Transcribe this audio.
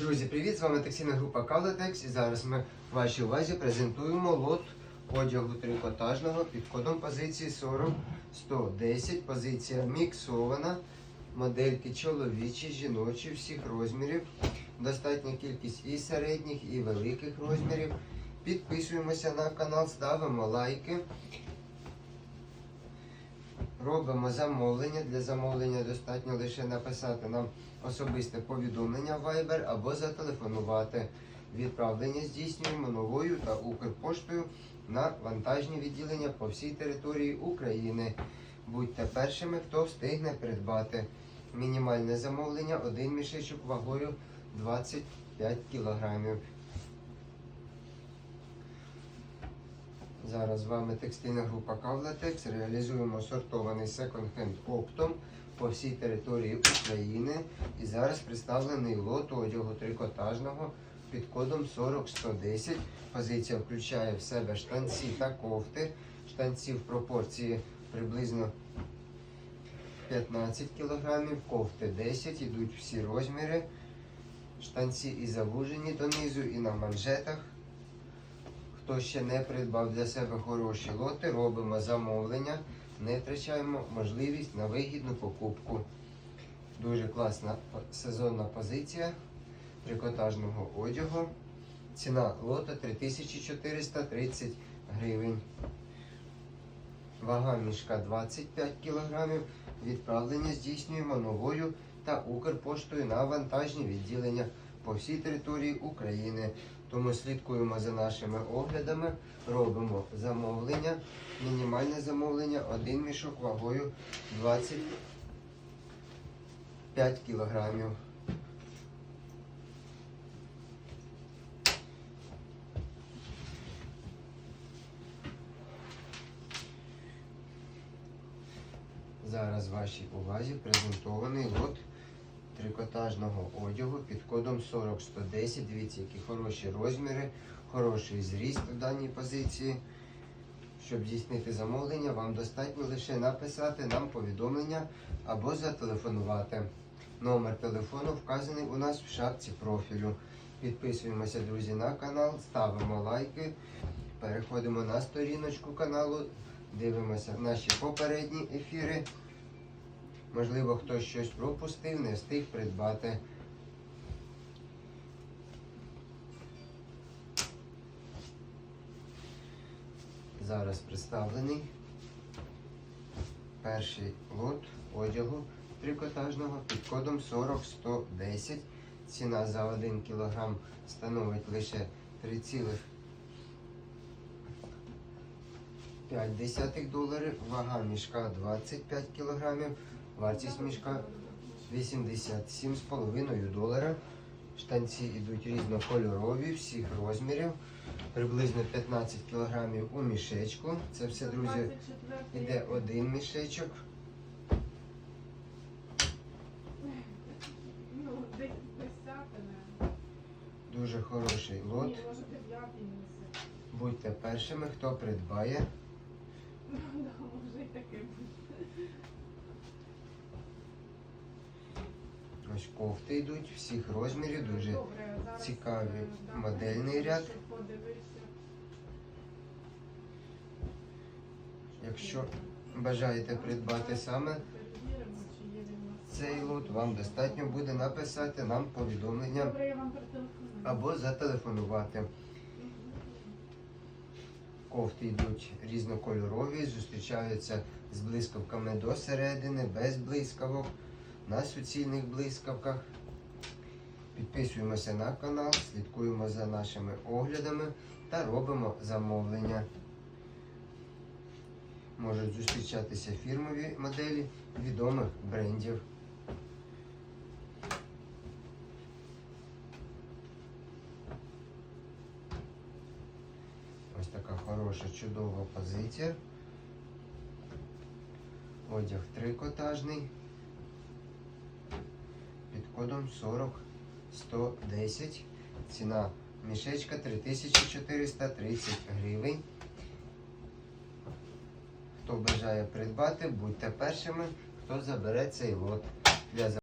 Друзі, привіт! З вами текстильна група Калатекс і зараз ми вашій увазі презентуємо лот одягу трикотажного під кодом позиції 40-110. Позиція міксована. Модельки чоловічі, жіночі, всіх розмірів. Достатня кількість і середніх, і великих розмірів. Підписуємося на канал, ставимо лайки. Робимо замовлення. Для замовлення достатньо лише написати нам особисте повідомлення в Viber або зателефонувати. Відправлення здійснюємо новою та Укрпоштою на вантажні відділення по всій території України. Будьте першими, хто встигне придбати. Мінімальне замовлення один мішечок вагою 25 кілограмів. Зараз з вами текстильна група Кавлатекс. Реалізуємо сортований секонд-хенд оптом по всій території України. І зараз представлений лот одягу трикотажного під кодом 40110. Позиція включає в себе штанці та кофти. Штанці в пропорції приблизно 15 кг, кофти 10, ідуть всі розміри. Штанці і завужені донизу, і на манжетах. Хто ще не придбав для себе хороші лоти, робимо замовлення, не втрачаємо можливість на вигідну покупку. Дуже класна сезонна позиція трикотажного одягу. Ціна лота 3430 гривень. Вага мішка 25 кг. Відправлення здійснюємо новою та Укрпоштою на вантажні відділення по всій території України. Тому слідкуємо за нашими оглядами, робимо замовлення. Мінімальне замовлення один мішок вагою 25 кілограмів. Зараз вашій увазі презентований лот трикотажного одягу під кодом 40110. Дивіться, які хороші розміри, хороший зріст в даній позиції. Щоб здійснити замовлення, вам достатньо лише написати нам повідомлення або зателефонувати. Номер телефону вказаний у нас в шапці профілю. Підписуємося, друзі, на канал, ставимо лайки, переходимо на сторіночку каналу, дивимося наші попередні ефіри. Можливо, хтось щось пропустив, не встиг придбати. Зараз представлений перший лот одягу трикотажного під кодом 40110. Ціна за 1 кг становить лише 3,5 доларів. Вага мішка 25 кг. Вартість мішка 87,5 долара. Штанці йдуть різнокольорові, всіх розмірів. Приблизно 15 кг у мішечку. Це все, друзі, йде один мішечок. Ну. Дуже хороший лот. Будьте першими, хто придбає. Ось кофти йдуть всіх розмірів. Дуже цікавий модельний ряд. Якщо бажаєте придбати саме цей лот, вам достатньо буде написати нам повідомлення або зателефонувати. Кофти йдуть різнокольорові, зустрічаються з блискавками до середини, без блискавок, на суцільних блискавках. Підписуємося на канал, слідкуємо за нашими оглядами та робимо замовлення. Можуть зустрічатися фірмові моделі відомих брендів. Ось така хороша, чудова позиція. Одяг трикотажний. Кодом 40110. Ціна мішечка 3430 гривень. Хто бажає придбати, будьте першими, хто забере цей лот. Для